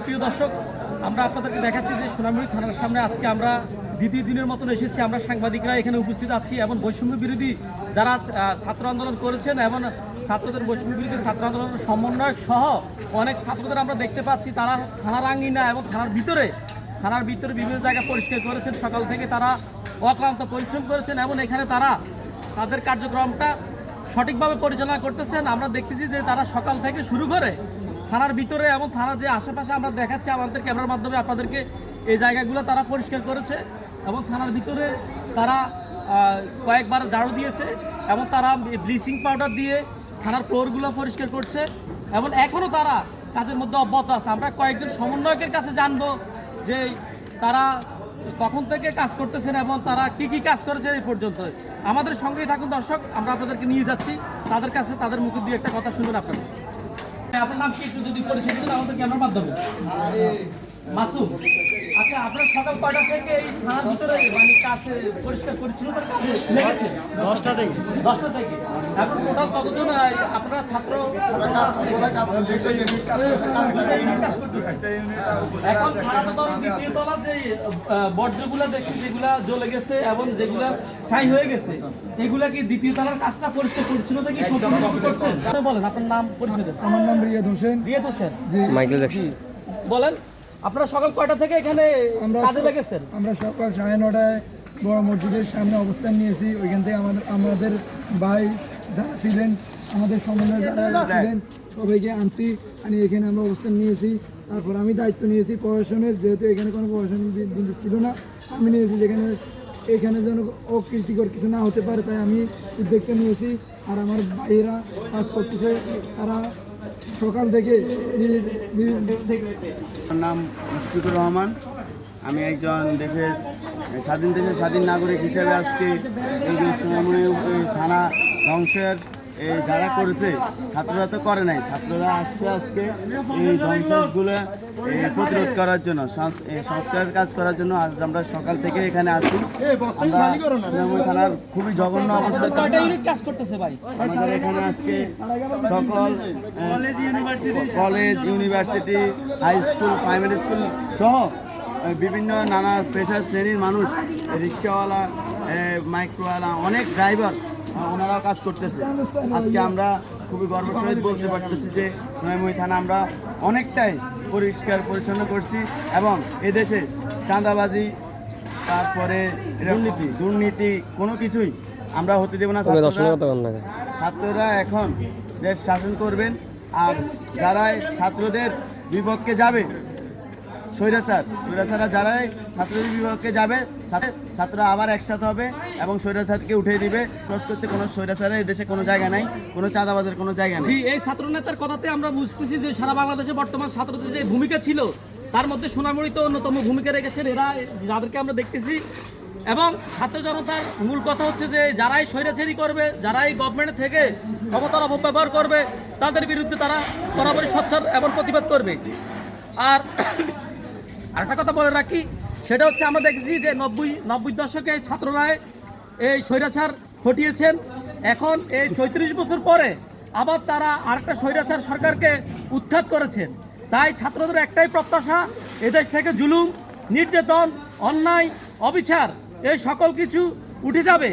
সুপ্রিয় দর্শক, আমরা আপনাদেরকে দেখাচ্ছি যে সোনামুড়ি থানার সামনে আজকে আমরা দ্বিতীয় দিনের মতন এসেছি। আমরা সাংবাদিকরা এখানে উপস্থিত আছি এবং বৈষম্য বিরোধী যারা ছাত্র আন্দোলন করেছেন এবং ছাত্রদের বৈষম্য বিরোধী ছাত্র আন্দোলনের সমন্বয়ক সহ অনেক ছাত্রদের আমরা দেখতে পাচ্ছি। তারা থানার আঙ্গিনা এবং থানার ভিতরে থানার ভিতরে বিভিন্ন জায়গা পরিষ্কার করেছেন। সকাল থেকে তারা অক্লান্ত পরিশ্রম করেছেন এবং এখানে তারা তাদের কার্যক্রমটা সঠিকভাবে পরিচালনা করতেছেন। আমরা দেখতেছি যে তারা সকাল থেকে শুরু করে থানার ভিতরে এবং থানার যে আশেপাশে আমরা দেখাচ্ছি আমাদের ক্যামেরার মাধ্যমে আপনাদেরকে এই জায়গাগুলো তারা পরিষ্কার করেছে এবং থানার ভিতরে তারা কয়েকবার ঝাড়ু দিয়েছে এবং তারা ব্লিচিং পাউডার দিয়ে থানার ফ্লোরগুলো পরিষ্কার করছে এবং এখনও তারা কাজের মধ্যে অব্যাহত আছে। আমরা কয়েকজন সমন্বয়কের কাছে জানব যে তারা কখন থেকে কাজ করতেছেন এবং তারা কি কি কাজ করেছেন এই পর্যন্ত। আমাদের সঙ্গেই থাকুন দর্শক, আমরা আপনাদেরকে নিয়ে যাচ্ছি। তাদের কাছে তাদের মুখে দিয়ে একটা কথা শুনবেন আপনারা। আপনার নাম কি যদি পরিচয় দিন আমাদের ক্যামেরার মাধ্যমে মাসুম আচ্ছা আপনার সকাল কয়টা থেকে এই থানার ভিতরে মানে কাছে পরিষ্কার পরিচ্ছন্নতার কাজে দশটা থেকে। দশটা থেকে। এখন টোটাল কতজন আপনারা ছাত্র? এখন ধরো দ্বিতীয় তলার যে বর্জ্যগুলা দেখছি যেগুলা জ্বলে গেছে এবং যেগুলা ছাই হয়ে গেছে এগুলা কি দ্বিতীয় তলার কাজটা পরিষ্কার পরিচ্ছন্নতা কি সম্পূর্ণ করছেন? বলেন আপনার নাম পরিচয় আমার নাম রিয়াদ হোসেন রিয়াদ হোসেন জি। মাইকেল জ্যাকসন বলেন। আপনারা সকাল কয়টা থেকে এখানে কাজে লেগেছেন? আমরা সকাল সাড়ে নটায় বড় মসজিদের সামনে অবস্থান নিয়েছি। ওইখান থেকে আমাদের আমাদের ভাই যারা ছিলেন আমাদের সমন্বয় যারা ছিলেন সবাইকে আনছি। আনি এখানে আমরা অবস্থান নিয়েছি। তারপর আমি দায়িত্ব নিয়েছি প্রশাসনের। যেহেতু এখানে কোনো প্রশাসন বিন্দু ছিল না আমি নিয়েছি যেখানে এখানে যেন অকৃতিকর কিছু না হতে পারে তাই আমি উদ্যোগটা নিয়েছি। আর আমার ভাইয়েরা কাজ করতেছে তারা সকাল থেকে আমার নাম মুশফিকুর রহমান। আমি একজন দেশের, স্বাধীন দেশের স্বাধীন নাগরিক হিসেবে আজকে এই যে থানা ধ্বংসের এই যারা করেছে ছাত্ররা তো করে নাই। ছাত্ররা আসছে আজকে এই ধ্বংসগুলো প্রতিরোধ করার জন্য সংস- সংস্কারের কাজ করার জন্য আজ আমরা সকাল থেকে এখানে আসি আমরা থানার খুবই জঘন্য অবস্থা কয়টা ইউনিট কাজ করতেছে ভাই? আমাদের এখানে আজকে সকল college university high school primary school সহ বিভিন্ন নানা পেশার শ্রেণির মানুষ রিক্সাওয়ালা মাইক্রোওয়ালা অনেক ড্রাইভার ওনারাও কাজ করতেছে। আজকে আমরা খুবই গর্ব সহিত বলতে পারতেছি যে সোনাইমুড়ি থানা আমরা অনেকটাই পরিষ্কার পরিচ্ছন্ন করছি এবং এদেশে চাঁদাবাজি তারপরে দুর্নীতি। দুর্নীতি কোনো কিছুই আমরা হতে দেবো ছাত্ররা- না ছাত্ররা এখন দেশ শাসন করবেন। আর যারাই ছাত্রদের বিপক্ষে যাবে স্বৈরাচার। স্বৈরাচারা যারাই ছাত্রদের বিপক্ষে যাবে ছাত্র- ছাত্ররা আবার একসাথে হবে এবং স্বৈরাচারকে উঠিয়ে দিবে। ক্রস করতে কোনো স্বৈরাচারের এই দেশে কোনো জায়গা নাই, কোনো চাঁদাবাদের কোনো জায়গা নেই। এই ছাত্র নেতার কথাতে আমরা বুঝতেছি যে সারা বাংলাদেশে বর্তমান ছাত্রদের যে ভূমিকা ছিল, তার মধ্যে সোনামণি তো অন্যতম ভূমিকা রেখেছেন এরা, যাদেরকে আমরা দেখতেছি। এবং ছাত্র জনতার মূল কথা হচ্ছে যে, যারাই স্বৈরাচারী করবে, যারাই গভর্নমেন্ট থেকে ক্ষমতার অপব্যবহার করবে, তাদের বিরুদ্ধে তারা বরাবরই সচ্ছার এবং প্রতিবাদ করবে। আর আরেকটা কথা বলে রাখি, সেটা হচ্ছে আমরা দেখছি যে নব্বই নব্বই দশকে এই ছাত্ররা এই স্বৈরাচার ঘটিয়েছেন। এখন এই চৌত্রিশ বছর পরে আবার তারা আরেকটা স্বৈরাচার সরকারকে উৎখাত করেছেন। তাই ছাত্রদের একটাই প্রত্যাশা, এদেশ থেকে জুলুম, নির্যাতন, অন্যায়, অবিচার, এই সকল কিছু উঠে যাবে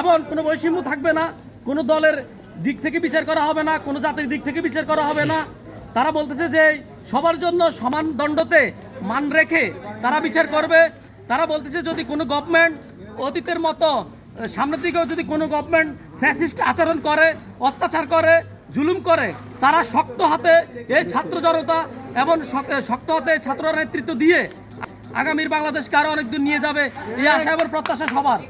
এবং কোনো বৈষম্য থাকবে না, কোনো দলের দিক থেকে বিচার করা হবে না, কোনো জাতির দিক থেকে বিচার করা হবে না। তারা বলতেছে যে সবার জন্য সমান দণ্ডতে মান রেখে তারা বিচার করবে। তারা বলতেছে যদি কোনো গভর্নমেন্ট অতীতের মতো সামনের দিকেও যদি কোনো গভর্নমেন্ট ফ্যাসিস্ট আচরণ করে, অত্যাচার করে, জুলুম করে, তারা শক্ত হাতে এই ছাত্র জনতা এবং শক্ত হাতে ছাত্র নেতৃত্ব দিয়ে আগামীর বাংলাদেশকে আরও অনেক নিয়ে যাবে, এই আশা এবং প্রত্যাশা সবার।